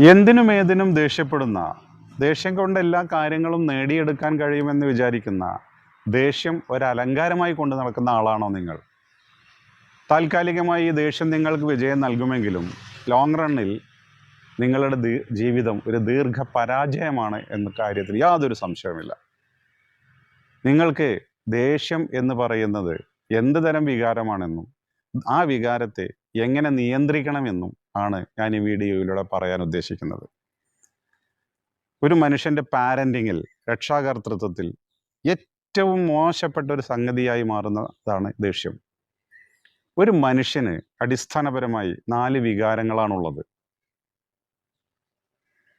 എന്തിനും ഏതിനും ദേഷ്യപ്പെടുന്ന ദേഷ്യം കൊണ്ട് എല്ലാ കാര്യങ്ങളും നേടിയെടുക്കാൻ കഴിയുമെന്ന് വിചാരിക്കുന്ന ദേഷ്യം ഒരു അലങ്കാരമായി കൊണ്ട് നടക്കുന്ന ആളാണോ നിങ്ങൾ? താൽക്കാലികമായി ഈ ദേഷ്യം നിങ്ങൾക്ക് വിജയം നൽകുമെങ്കിലും ലോങ് റണ്ണിൽ നിങ്ങളുടെ ജീവിതം ഒരു ദീർഘ പരാജയമാണ് എന്ന കാര്യത്തിൽ യാതൊരു സംശയവുമില്ല. നിങ്ങൾക്ക് ദേഷ്യം എന്ന് പറയുന്നത് എന്ത് തരം വികാരമാണെന്നും ആ വികാരത്തെ എങ്ങനെ നിയന്ത്രിക്കണമെന്നും ആണ് ഞാൻ ഈ വീഡിയോയിലൂടെ പറയാൻ ഉദ്ദേശിക്കുന്നത്. ഒരു മനുഷ്യന്റെ പാരന്റിങ്ങിൽ രക്ഷാകർത്തൃത്വത്തിൽ ഏറ്റവും മോശപ്പെട്ട ഒരു സംഗതിയായി മാറുന്നതാണ് ദേഷ്യം. ഒരു മനുഷ്യന് അടിസ്ഥാനപരമായി നാല് വികാരങ്ങളാണുള്ളത്.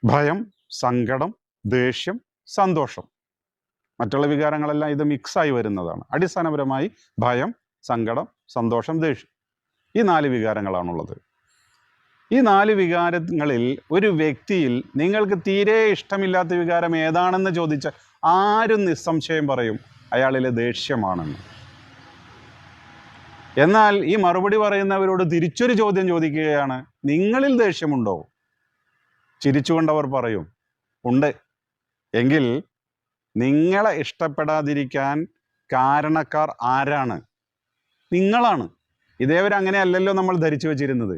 ഭയം സങ്കടം ദേഷ്യം സന്തോഷം. മറ്റുള്ള വികാരങ്ങളെല്ലാം ഇത് മിക്സായി വരുന്നതാണ്. അടിസ്ഥാനപരമായി ഭയം സങ്കടം സന്തോഷം ദേഷ്യം. ഈ നാല് വികാരങ്ങളാണുള്ളത്. ഈ നാല് വികാരങ്ങളിൽ ഒരു വ്യക്തിയിൽ നിങ്ങൾക്ക് തീരെ ഇഷ്ടമില്ലാത്ത വികാരം ഏതാണെന്ന് ചോദിച്ച ആരും നിസ്സംശയം പറയും അയാളിലെ ദേഷ്യമാണെന്ന്. എന്നാൽ ഈ മറുപടി പറയുന്നവരോട് തിരിച്ചൊരു ചോദ്യം ചോദിക്കുകയാണ് നിങ്ങളിൽ ദേഷ്യമുണ്ടോ? ചിരിച്ചുകൊണ്ടവർ പറയും ഉണ്ട്. എങ്കിൽ നിങ്ങളെ ഇഷ്ടപ്പെടാതിരിക്കാൻ കാരണക്കാർ ആരാണ്? നിങ്ങളാണ്. ഇതേവരെ അങ്ങനെ അല്ലല്ലോ നമ്മൾ ധരിച്ചു വെച്ചിരുന്നത്.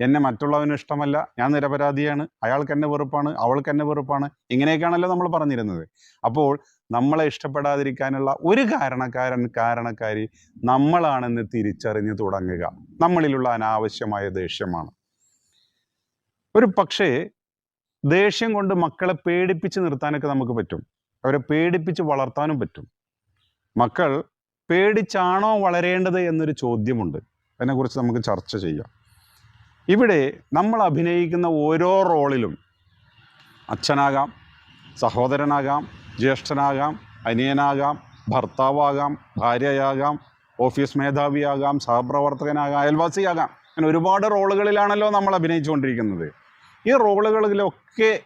എന്നെ മറ്റുള്ളവന് ഇഷ്ടമല്ല ഞാൻ നിരപരാധിയാണ് അയാൾക്ക് എന്നെ വെറുപ്പാണ് അവൾക്ക് എന്നെ വെറുപ്പാണ് ഇങ്ങനെയൊക്കെയാണല്ലോ നമ്മൾ പറഞ്ഞിരുന്നത്. അപ്പോൾ നമ്മളെ ഇഷ്ടപ്പെടാതിരിക്കാനുള്ള ഒരു കാരണക്കാരൻ കാരണക്കാരി നമ്മളാണെന്ന് തിരിച്ചറിഞ്ഞ് തുടങ്ങുക. നമ്മളിലുള്ള അനാവശ്യമായ ദേഷ്യമാണ്. ഒരു പക്ഷേ ദേഷ്യം കൊണ്ട് മക്കളെ പേടിപ്പിച്ച് നിർത്താനൊക്കെ നമുക്ക് പറ്റും. അവരെ പേടിപ്പിച്ച് വളർത്താനും പറ്റും. മക്കൾ പേടിച്ചാണോ വളരേണ്ടത് എന്നൊരു ചോദ്യമുണ്ട്. അതിനെക്കുറിച്ച് നമുക്ക് ചർച്ച ചെയ്യാം. ഇവിടെ നമ്മൾ അഭിനയിക്കുന്ന ഓരോ റോളിലും അച്ഛനാകാം സഹോദരനാകാം ജ്യേഷ്ഠനാകാം അനിയനാകാം ഭർത്താവാകാം ഭാര്യയാകാം ഓഫീസ് മേധാവിയാകാം സഹപ്രവർത്തകനാകാം അയൽവാസിയാകാം. അങ്ങനെ ഒരുപാട് റോളുകളിലാണല്ലോ നമ്മൾ അഭിനയിച്ചുകൊണ്ടിരിക്കുന്നത്. ഈ റോളുകളിലൊക്കെ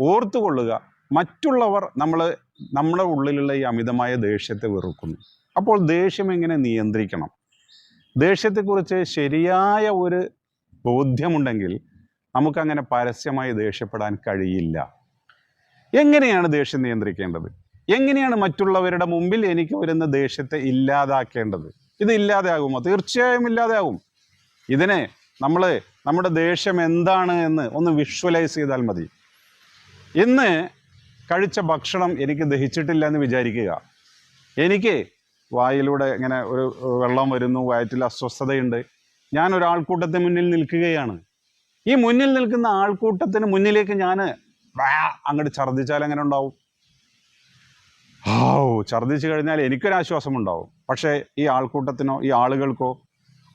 ഓർത്തുകൊള്ളുക മറ്റുള്ളവർ നമ്മൾ നമ്മുടെ ഉള്ളിലുള്ള ഈ അമിതമായ ദേഷ്യത്തെ വെറുക്കുന്നു. അപ്പോൾ ദേഷ്യം എങ്ങനെ നിയന്ത്രിക്കണം? ദേഷ്യത്തെക്കുറിച്ച് ശരിയായ ഒരു ബോധ്യമുണ്ടെങ്കിൽ നമുക്കങ്ങനെ പരസ്യമായി ദേഷ്യപ്പെടാൻ കഴിയില്ല. എങ്ങനെയാണ് ദേഷ്യം നിയന്ത്രിക്കേണ്ടത്? എങ്ങനെയാണ് മറ്റുള്ളവരുടെ മുമ്പിൽ എനിക്ക് വരുന്ന ദേഷ്യത്തെ ഇല്ലാതാക്കേണ്ടത്? ഇത് ഇല്ലാതെയാകുമോ? തീർച്ചയായും ഇല്ലാതെയാകും. ഇതിനെ നമ്മൾ നമ്മുടെ ദേഷ്യം എന്താണ് എന്ന് ഒന്ന് വിഷ്വലൈസ് ചെയ്താൽ മതി. ഇന്ന് കഴിച്ച ഭക്ഷണം എനിക്ക് ദഹിച്ചിട്ടില്ല എന്ന് വിചാരിക്കുക. എനിക്ക് വായിലൂടെ ഇങ്ങനെ ഒരു വെള്ളം വരുന്നു വയറ്റിൽ അസ്വസ്ഥതയുണ്ട്. ഞാൻ ഒരാൾക്കൂട്ടത്തിന് മുന്നിൽ നിൽക്കുകയാണ്. ഈ മുന്നിൽ നിൽക്കുന്ന ആൾക്കൂട്ടത്തിന് മുന്നിലേക്ക് ഞാൻ അങ്ങോട്ട് ഛർദ്ദിച്ചാൽ എങ്ങനെ ഉണ്ടാവും? ഓ ഛർദ്ദിച്ചു കഴിഞ്ഞാൽ എനിക്കൊരാശ്വാസം ഉണ്ടാവും പക്ഷേ ഈ ആൾക്കൂട്ടത്തിനോ ഈ ആളുകൾക്കോ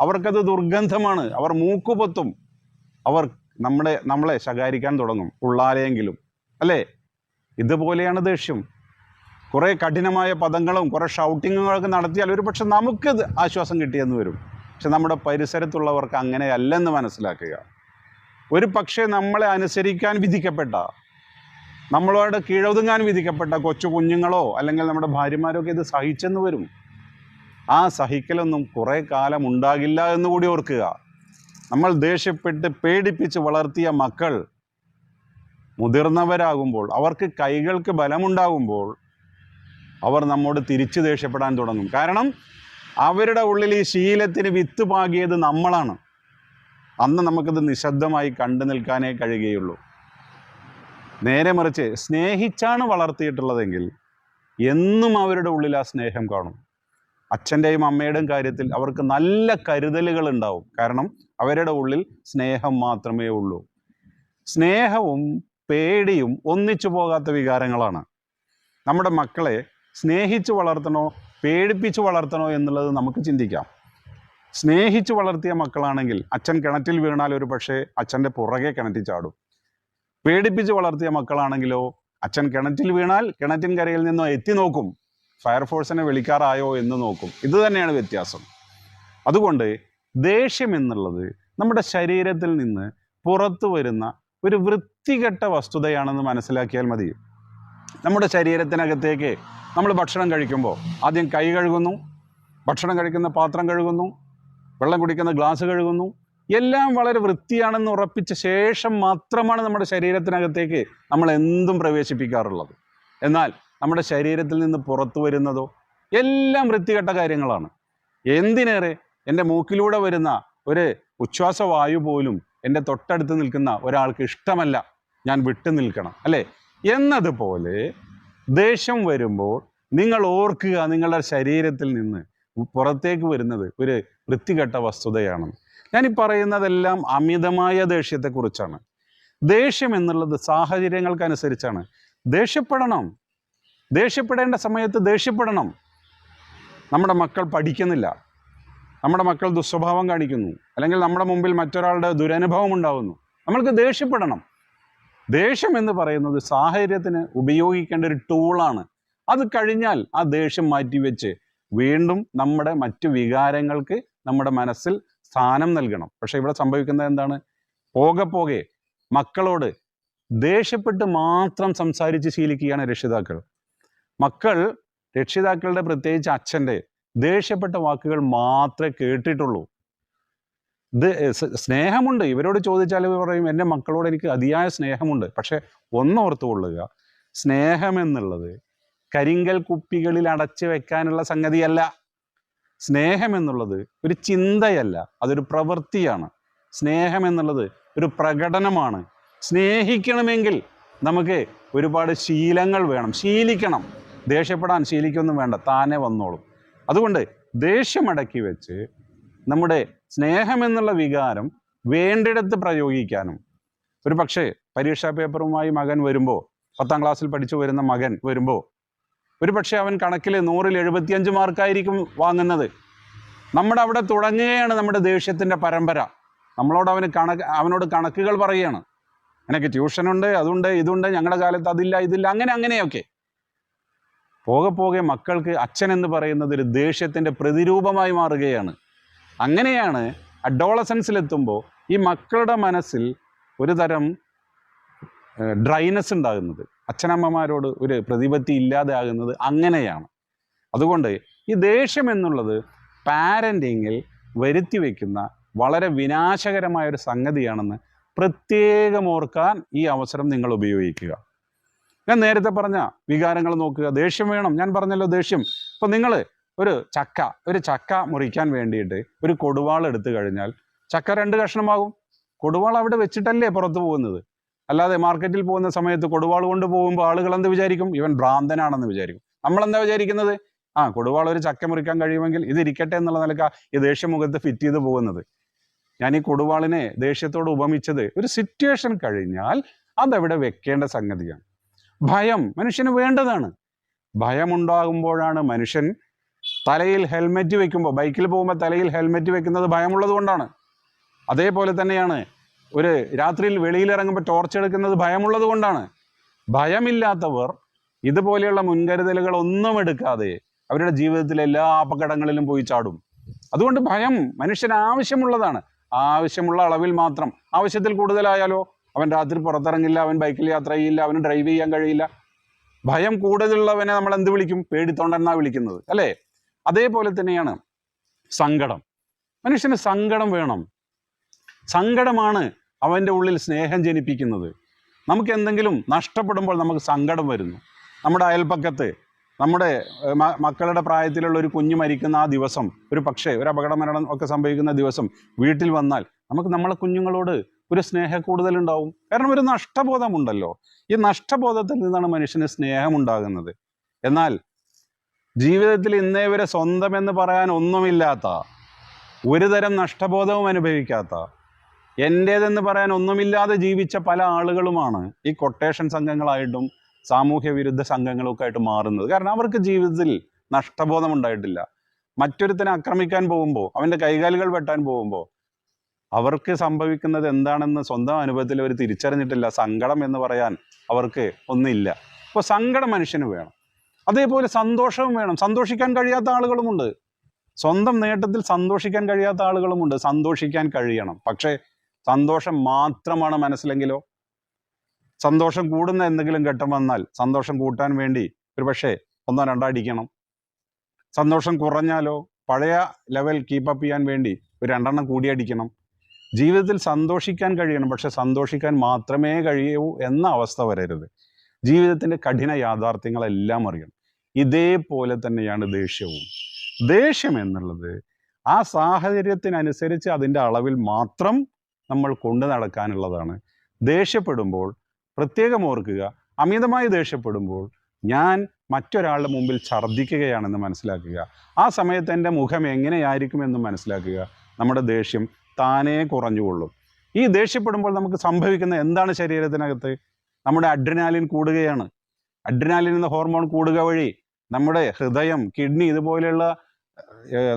അവർക്കത് ദുർഗന്ധമാണ്. അവർ മൂക്കുപൊത്തും. അവർ നമ്മുടെ നമ്മളെ ശകാരിക്കാൻ തുടങ്ങും ഉള്ളാലെയെങ്കിലും. അല്ലേ? ഇതുപോലെയാണ് ദേഷ്യം. കുറേ കഠിനമായ പദങ്ങളും കുറേ ഷൗട്ടിങ്ങുകളൊക്കെ നടത്തിയാൽ ഒരു പക്ഷെ നമുക്കത് ആശ്വാസം കിട്ടിയെന്ന് വരും. പക്ഷെ നമ്മുടെ പരിസരത്തുള്ളവർക്ക് അങ്ങനെയല്ലെന്ന് മനസ്സിലാക്കുക. ഒരു പക്ഷേ നമ്മളെ അനുസരിക്കാൻ വിധിക്കപ്പെട്ട നമ്മളോട് കീഴൊതുങ്ങാൻ വിധിക്കപ്പെട്ട കൊച്ചു കുഞ്ഞുങ്ങളോ അല്ലെങ്കിൽ നമ്മുടെ ഭാര്യമാരൊക്കെ ഇത് സഹിച്ചെന്ന് വരും. ആ സഹിക്കലൊന്നും കുറേ കാലം ഉണ്ടാകില്ല എന്ന് കൂടി ഓർക്കുക. നമ്മൾ ദേഷ്യപ്പെട്ട് പേടിപ്പിച്ച് വളർത്തിയ മക്കൾ മുതിർന്നവരാകുമ്പോൾ അവർക്ക് കൈകൾക്ക് ബലമുണ്ടാകുമ്പോൾ അവർ നമ്മോട് തിരിച്ചു ദേഷ്യപ്പെടാൻ തുടങ്ങും. കാരണം അവരുടെ ഉള്ളിൽ ഈ ശീലത്തിന് വിത്ത് പാകിയത് നമ്മളാണ്. അന്ന് നമുക്കത് നിശബ്ദമായി കണ്ടു നിൽക്കാനേ കഴിയുകയുള്ളൂ. നേരെ മറിച്ച് സ്നേഹിച്ചാണ് വളർത്തിയിട്ടുള്ളതെങ്കിൽ എന്നും അവരുടെ ഉള്ളിൽ ആ സ്നേഹം കാണും. അച്ഛന്റെയും അമ്മയുടെയും കാര്യത്തിൽ അവർക്ക് നല്ല കരുതലുകൾ ഉണ്ടാവും. കാരണം അവരുടെ ഉള്ളിൽ സ്നേഹം മാത്രമേ ഉള്ളൂ. സ്നേഹവും പേടിയും ഒന്നിച്ചു പോകാത്ത വികാരങ്ങളാണ്. നമ്മുടെ മക്കളെ സ്നേഹിച്ച് വളർത്തണോ പേടിപ്പിച്ച് വളർത്തണോ എന്നുള്ളത് നമുക്ക് ചിന്തിക്കാം. സ്നേഹിച്ച് വളർത്തിയ മക്കളാണെങ്കിൽ അച്ഛൻ കിണറ്റിൽ വീണാൽ ഒരു പക്ഷേ അച്ഛന്റെ പുറകെ കിണറ്റി ചാടും. പേടിപ്പിച്ച് വളർത്തിയ മക്കളാണെങ്കിലോ അച്ഛൻ കിണറ്റിൽ വീണാൽ കിണറ്റിൻ കരയിൽ നിന്നോ എത്തി നോക്കും. ഫയർഫോഴ്സിനെ വിളിക്കാറായോ എന്ന് നോക്കും. ഇത് തന്നെയാണ് വ്യത്യാസം. അതുകൊണ്ട് ദേഷ്യം എന്നുള്ളത് നമ്മുടെ ശരീരത്തിൽ നിന്ന് പുറത്തു വരുന്ന ഒരു വൃത്തികെട്ട വസ്തുതയാണെന്ന് മനസ്സിലാക്കിയാൽ മതി. നമ്മുടെ ശരീരത്തിനകത്തേക്ക് നമ്മൾ ഭക്ഷണം കഴിക്കുമ്പോൾ ആദ്യം കൈ കഴുകുന്നു ഭക്ഷണം കഴിക്കുന്ന പാത്രം കഴുകുന്നു വെള്ളം കുടിക്കുന്ന ഗ്ലാസ് കഴുകുന്നു. എല്ലാം വളരെ വൃത്തിയാണെന്ന് ഉറപ്പിച്ച ശേഷം മാത്രമാണ് നമ്മുടെ ശരീരത്തിനകത്തേക്ക് നമ്മൾ എന്തും പ്രവേശിപ്പിക്കാറുള്ളത്. എന്നാൽ നമ്മുടെ ശരീരത്തിൽ നിന്ന് പുറത്തു വരുന്നതോ എല്ലാം വൃത്തികെട്ട കാര്യങ്ങളാണ്. എന്തിനേറെ എന്റെ മൂക്കിലൂടെ വരുന്ന ഒരു ഉച്ഛ്വാസവായു പോലും എന്റെ തൊട്ടടുത്ത് നിൽക്കുന്ന ഒരാൾക്ക് ഇഷ്ടമല്ല. ഞാൻ വിട്ടു നിൽക്കണം. അല്ലേ? എന്നതുപോലെ ദേഷ്യം വരുമ്പോൾ നിങ്ങൾ ഓർക്കുക നിങ്ങളുടെ ശരീരത്തിൽ നിന്ന് പുറത്തേക്ക് വരുന്നത് ഒരു വൃത്തികെട്ട വസ്തുതയാണ്. ഞാൻ ഈ പറയുന്നതെല്ലാം അമിതമായ ദേഷ്യത്തെക്കുറിച്ചാണ്. ദേഷ്യം എന്നുള്ളത് സാഹചര്യങ്ങൾക്കനുസരിച്ചാണ്. ദേഷ്യപ്പെടണം. ദേഷ്യപ്പെടേണ്ട സമയത്ത് ദേഷ്യപ്പെടണം. നമ്മുടെ മക്കൾ പഠിക്കുന്നില്ല. നമ്മുടെ മക്കൾ ദുസ്വഭാവം കാണിക്കുന്നു. അല്ലെങ്കിൽ നമ്മുടെ മുമ്പിൽ മറ്റൊരാളുടെ ദുരനുഭവം ഉണ്ടാകുന്നു നമ്മൾക്ക് ദേഷ്യപ്പെടണം. ദേഷ്യം എന്ന് പറയുന്നത് സാഹചര്യത്തിന് ഉപയോഗിക്കേണ്ട ഒരു ടൂളാണ് അത് കഴിഞ്ഞാൽ ആ ദേഷ്യം മാറ്റിവെച്ച് വീണ്ടും നമ്മുടെ മറ്റു വികാരങ്ങൾക്ക് നമ്മുടെ മനസ്സിൽ സ്ഥാനം നൽകണം. പക്ഷെ ഇവിടെ സംഭവിക്കുന്നത് എന്താണ്? പോകെ പോകെ മക്കളോട് ദേഷ്യപ്പെട്ട് മാത്രം സംസാരിച്ച് ശീലിക്കുകയാണ് രക്ഷിതാക്കൾ. മക്കൾ രക്ഷിതാക്കളുടെ പ്രത്യേകിച്ച് അച്ഛന്റെ ദേഷ്യപ്പെട്ട വാക്കുകൾ മാത്രമേ കേട്ടിട്ടുള്ളൂ. ഇത് സ്നേഹമുണ്ട്. ഇവരോട് ചോദിച്ചാൽ ഇവർ പറയും എന്റെ മക്കളോട് എനിക്ക് അതിയായ സ്നേഹമുണ്ട്. പക്ഷെ ഒന്നോർത്തുകൊള്ളുക സ്നേഹം എന്നുള്ളത് കരിങ്കൽ കുപ്പികളിൽ അടച്ചു വെക്കാനുള്ള സംഗതിയല്ല. സ്നേഹം എന്നുള്ളത് ഒരു ചിന്തയല്ല. അതൊരു പ്രവൃത്തിയാണ്. സ്നേഹം എന്നുള്ളത് ഒരു പ്രകടനമാണ്. സ്നേഹിക്കണമെങ്കിൽ നമുക്ക് ഒരുപാട് ശീലങ്ങൾ വേണം. ശീലിക്കണം. ദേഷ്യപ്പെടാൻ ശീലിക്കൊന്നും വേണ്ട. താനെ വന്നോളും. അതുകൊണ്ട് ദേഷ്യമടക്കി വെച്ച് നമ്മുടെ സ്നേഹം എന്നുള്ള വികാരം വേണ്ടിടത്ത് പ്രയോഗിക്കാനും. ഒരു പക്ഷേ പരീക്ഷാ പേപ്പറുമായി മകൻ വരുമ്പോൾ പത്താം ക്ലാസ്സിൽ പഠിച്ചു വരുന്ന മകൻ വരുമ്പോൾ ഒരു പക്ഷേ അവൻ കണക്കിൽ നൂറിൽ എഴുപത്തിയഞ്ച് മാർക്കായിരിക്കും വാങ്ങുന്നത്. നമ്മുടെ അവിടെ തുടങ്ങുകയാണ് നമ്മുടെ ദേഷ്യത്തിന്റെ പരമ്പര. നമ്മളോട് അവന് കണക്ക് അവനോട് കണക്കുകൾ പറയുകയാണ് എനിക്ക് ട്യൂഷനുണ്ട് അതുണ്ട് ഇതുണ്ട് ഞങ്ങളുടെ കാലത്ത് അതില്ല ഇതില്ല അങ്ങനെ അങ്ങനെയൊക്കെ. പോകെ പോകെ മക്കൾക്ക് അച്ഛൻ എന്ന് പറയുന്നത് ഒരു ദേഷ്യത്തിന്റെ പ്രതിരൂപമായി മാറുകയാണ്. അങ്ങനെയാണ് അഡോളസൻസിലെത്തുമ്പോൾ ഈ മക്കളുടെ മനസ്സിൽ ഒരു തരം ഡ്രൈനസ് ഉണ്ടാകുന്നത്. അച്ഛനമ്മമാരോട് ഒരു പ്രതിപത്തി ഇല്ലാതെ ആകുന്നത് അങ്ങനെയാണ്. അതുകൊണ്ട് ഈ ദേഷ്യം എന്നുള്ളത് പാരന്റിങ്ങിൽ വരുത്തി വയ്ക്കുന്ന വളരെ വിനാശകരമായ ഒരു സംഗതിയാണെന്ന് പ്രത്യേകം ഓർക്കാൻ ഈ അവസരം നിങ്ങൾ ഉപയോഗിക്കുക. ഞാൻ നേരത്തെ പറഞ്ഞ വികാരങ്ങൾ നോക്കുക. ദേഷ്യം വേണം. ഞാൻ പറഞ്ഞല്ലോ ദേഷ്യം. അപ്പം നിങ്ങൾ ഒരു ചക്ക ഒരു ചക്ക മുറിക്കാൻ വേണ്ടിയിട്ട് ഒരു കൊടുവാൾ എടുത്തു കഴിഞ്ഞാൽ ചക്ക രണ്ട് കഷ്ണമാകും. കൊടുവാൾ അവിടെ വെച്ചിട്ടല്ലേ പുറത്ത് പോകുന്നത്? അല്ലാതെ മാർക്കറ്റിൽ പോകുന്ന സമയത്ത് കൊടുവാൾ കൊണ്ട് പോകുമ്പോൾ ആളുകൾ എന്ത് വിചാരിക്കും? ഇവൻ ഭ്രാന്തനാണെന്ന് വിചാരിക്കും. നമ്മൾ എന്താ വിചാരിക്കുന്നത്? ആ കൊടുവാൾ ഒരു ചക്ക മുറിക്കാൻ കഴിയുമെങ്കിൽ ഇത് ഇരിക്കട്ടെ എന്നുള്ള നിലക്ക ഈ ദേഷ്യമുഖത്ത് ഫിറ്റ് ചെയ്ത് പോകുന്നത്. ഞാൻ ഈ കൊടുവാളിനെ ദേഷ്യത്തോട് ഉപമിച്ചത് ഒരു സിറ്റുവേഷൻ കഴിഞ്ഞാൽ അതവിടെ വെക്കേണ്ട സംഗതിയാണ്. ഭയം മനുഷ്യന് വേണ്ടതാണ്. ഭയമുണ്ടാകുമ്പോഴാണ് മനുഷ്യൻ തലയിൽ ഹെൽമെറ്റ് വെക്കുമ്പോൾ ബൈക്കിൽ പോകുമ്പോൾ തലയിൽ ഹെൽമെറ്റ് വെക്കുന്നത് ഭയമുള്ളത് കൊണ്ടാണ്. അതേപോലെ തന്നെയാണ് ഒരു രാത്രിയിൽ വെളിയിലിറങ്ങുമ്പോൾ ടോർച്ച് എടുക്കുന്നത് ഭയമുള്ളത് കൊണ്ടാണ്. ഭയമില്ലാത്തവർ ഇതുപോലെയുള്ള മുൻകരുതലുകൾ ഒന്നും എടുക്കാതെ അവരുടെ ജീവിതത്തിലെ എല്ലാ അപകടങ്ങളിലും പോയി ചാടും. അതുകൊണ്ട് ഭയം മനുഷ്യന് ആവശ്യമുള്ളതാണ്. ആവശ്യമുള്ള അളവിൽ മാത്രം. ആവശ്യത്തിൽ കൂടുതലായാലോ? അവൻ രാത്രി പുറത്തിറങ്ങില്ല അവൻ ബൈക്കിൽ യാത്ര ചെയ്യില്ല അവന് ഡ്രൈവ് ചെയ്യാൻ കഴിയില്ല. ഭയം കൂടുതലുള്ളവനെ നമ്മൾ എന്ത് വിളിക്കും? പേടിത്തൊണ്ടെന്നാ വിളിക്കുന്നത്. അല്ലേ? അതേപോലെ തന്നെയാണ് സങ്കടം. മനുഷ്യന് സങ്കടം വേണം. സങ്കടമാണ് അവന്റെ ഉള്ളിൽ സ്നേഹം ജനിപ്പിക്കുന്നത്. നമുക്ക് എന്തെങ്കിലും നഷ്ടപ്പെടുമ്പോൾ നമുക്ക് സങ്കടം വരുന്നു. നമ്മുടെ അയൽപ്പക്കത്ത് നമ്മുടെ മക്കളുടെ പ്രായത്തിലുള്ള ഒരു കുഞ്ഞ് മരിക്കുന്ന ആ ദിവസം ഒരു പക്ഷേ ഒരു അപകട മരണം ഒക്കെ സംഭവിക്കുന്ന ദിവസം വീട്ടിൽ വന്നാൽ നമുക്ക് നമ്മളെ കുഞ്ഞുങ്ങളോട് ഒരു സ്നേഹ കൂടുതലുണ്ടാവും കാരണം ഒരു നഷ്ടബോധമുണ്ടല്ലോ. ഈ നഷ്ടബോധത്തിൽ നിന്നാണ് മനുഷ്യന് സ്നേഹമുണ്ടാകുന്നത്. എന്നാൽ ജീവിതത്തിൽ ഇന്നേ വരെ സ്വന്തം എന്ന് പറയാൻ ഒന്നുമില്ലാത്ത ഒരു തരം നഷ്ടബോധവും അനുഭവിക്കാത്ത എന്റേതെന്ന് പറയാൻ ഒന്നുമില്ലാതെ ജീവിച്ച പല ആളുകളുമാണ് ഈ കൊട്ടേഷൻ സംഘങ്ങളായിട്ടും സാമൂഹ്യ വിരുദ്ധ സംഘങ്ങളൊക്കെ ആയിട്ട് മാറുന്നത്. കാരണം അവർക്ക് ജീവിതത്തിൽ നഷ്ടബോധം ഉണ്ടായിട്ടില്ല. മറ്റൊരുത്തനെ ആക്രമിക്കാൻ പോകുമ്പോൾ അവന്റെ കൈകാലുകൾ വെട്ടാൻ പോകുമ്പോൾ അവർക്ക് സംഭവിക്കുന്നത് എന്താണെന്ന് സ്വന്തം അനുഭവത്തിൽ അവർ തിരിച്ചറിഞ്ഞിട്ടില്ല. സങ്കടം എന്ന് പറയാൻ അവർക്ക് ഒന്നില്ല അപ്പോൾ സങ്കടം മനുഷ്യന് വേണം. അതേപോലെ സന്തോഷവും വേണം. സന്തോഷിക്കാൻ കഴിയാത്ത ആളുകളുമുണ്ട്. സ്വന്തം നേട്ടത്തിൽ സന്തോഷിക്കാൻ കഴിയാത്ത ആളുകളുമുണ്ട്. സന്തോഷിക്കാൻ കഴിയണം. പക്ഷേ സന്തോഷം മാത്രമാണ് മനസ്സിലെങ്കിലോ? സന്തോഷം കൂടുന്ന എന്തെങ്കിലും ഘട്ടം വന്നാൽ സന്തോഷം കൂട്ടാൻ വേണ്ടി ഒരു പക്ഷേ ഒന്നോ രണ്ടോ അടിക്കണം. സന്തോഷം കുറഞ്ഞാലോ? പഴയ ലെവൽ കീപ്പപ്പ് ചെയ്യാൻ വേണ്ടി ഒരു രണ്ടെണ്ണം കൂടിയടിക്കണം ജീവിതത്തിൽ സന്തോഷിക്കാൻ കഴിയണം. പക്ഷെ സന്തോഷിക്കാൻ മാത്രമേ കഴിയൂ എന്ന അവസ്ഥ വരരുത്. ജീവിതത്തിന്റെ കഠിന യാഥാർത്ഥ്യങ്ങളെല്ലാം അറിയണം. ഇതേപോലെ തന്നെയാണ് ദേഷ്യവും. ദേഷ്യം എന്നുള്ളത് ആ സാഹചര്യത്തിനനുസരിച്ച് അതിന്റെ അളവിൽ മാത്രം നമ്മൾ കൊണ്ടു നടക്കാനുള്ളതാണ്. ദേഷ്യപ്പെടുമ്പോൾ പ്രത്യേകം ഓർക്കുക അമിതമായി ദേഷ്യപ്പെടുമ്പോൾ ഞാൻ മറ്റൊരാളുടെ മുമ്പിൽ ഛർദ്ദിക്കുകയാണെന്ന് മനസ്സിലാക്കുക. ആ സമയത്ത് എന്റെ മുഖം എങ്ങനെയായിരിക്കുമെന്ന് മനസ്സിലാക്കുക. നമ്മുടെ ദേഷ്യം താനേ കുറഞ്ഞുകൊള്ളും. ഈ ദേഷ്യപ്പെടുമ്പോൾ നമുക്ക് സംഭവിക്കുന്ന എന്താണ് ശരീരത്തിനകത്ത്? നമ്മുടെ അഡ്രിനാലിൻ കൂടുകയാണ്. അഡ്രിനാലിൻ എന്ന ഹോർമോൺ കൂടുക വഴി നമ്മുടെ ഹൃദയം കിഡ്നി ഇതുപോലെയുള്ള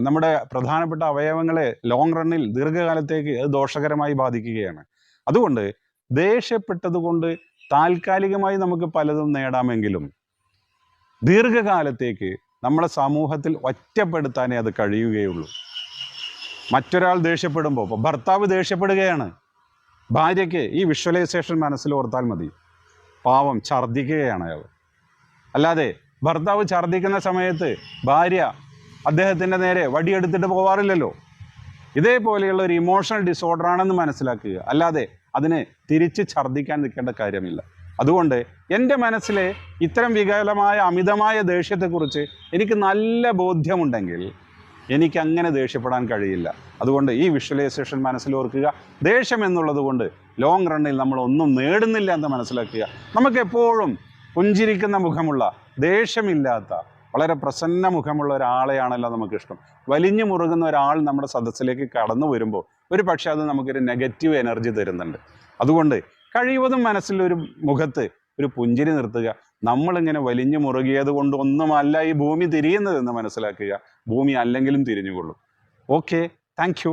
നമ്മുടെ പ്രധാനപ്പെട്ട അവയവങ്ങളെ ലോങ് റണ്ണിൽ ദീർഘകാലത്തേക്ക് അത് ദോഷകരമായി ബാധിക്കുകയാണ്. അതുകൊണ്ട് ദേഷ്യപ്പെട്ടത് കൊണ്ട് താൽക്കാലികമായി നമുക്ക് പലതും നേടാമെങ്കിലും ദീർഘകാലത്തേക്ക് നമ്മളെ സമൂഹത്തിൽ ഒറ്റപ്പെടുത്താനേ അത് കഴിയുകയുള്ളൂ. മറ്റൊരാൾ ദേഷ്യപ്പെടുമ്പോൾ ഭർത്താവ് ദേഷ്യപ്പെടുകയാണ്. ഭാര്യയ്ക്ക് ഈ വിഷ്വലൈസേഷൻ മനസ്സിൽ ഓർത്താൽ മതി. പാവം ഛർദ്ദിക്കുകയാണ് അയാൾ. അല്ലാതെ ഭർത്താവ് ഛർദ്ദിക്കുന്ന സമയത്ത് ഭാര്യ അദ്ദേഹത്തിന്റെ നേരെ വടിയെടുത്തിട്ട് പോവാറില്ലല്ലോ. ഇതേപോലെയുള്ള ഒരു ഇമോഷണൽ ഡിസോർഡർ ആണെന്ന് മനസ്സിലാക്കുക. അല്ലാതെ അതിനെ തിരിച്ച് ഛർദ്ദിക്കാൻ നിൽക്കേണ്ട കാര്യമില്ല. അതുകൊണ്ട് എന്റെ മനസ്സിലെ ഇത്തരം വികലമായ അമിതമായ ദേഷ്യത്തെക്കുറിച്ച് എനിക്ക് നല്ല ബോധ്യമുണ്ടെങ്കിൽ എനിക്ക് അങ്ങനെ ദേഷ്യപ്പെടാൻ കഴിയില്ല. അതുകൊണ്ട് ഈ വിഷ്വലൈസേഷൻ മനസ്സിലോർക്കുക. ദേഷ്യം എന്നുള്ളത് കൊണ്ട് ലോങ് റണ്ണിൽ നമ്മൾ ഒന്നും നേടുന്നില്ല എന്ന് മനസ്സിലാക്കുക. നമുക്ക് എപ്പോഴും പുഞ്ചിരിക്കുന്ന മുഖമുള്ള ദേഷ്യമില്ലാത്ത വളരെ പ്രസന്ന മുഖമുള്ള ഒരാളെയാണല്ലോ നമുക്കിഷ്ടം വലിഞ്ഞു മുറുകുന്ന ഒരാൾ നമ്മുടെ സദസ്സിലേക്ക് കടന്നു വരുമ്പോൾ ഒരു പക്ഷേ അത് നമുക്കൊരു നെഗറ്റീവ് എനർജി തരുന്നുണ്ട്. അതുകൊണ്ട് കഴിവതും മനസ്സിലൊരു മുഖത്ത് ഒരു പുഞ്ചിരി നിർത്തുക. നമ്മളിങ്ങനെ വലിഞ്ഞു മുറുകിയത് കൊണ്ട് ഒന്നുമല്ല ഈ ഭൂമി തിരിയുന്നതെന്ന് മനസ്സിലാക്കുക. ഭൂമി അല്ലെങ്കിലും തിരിഞ്ഞുകൊള്ളും. Okay thank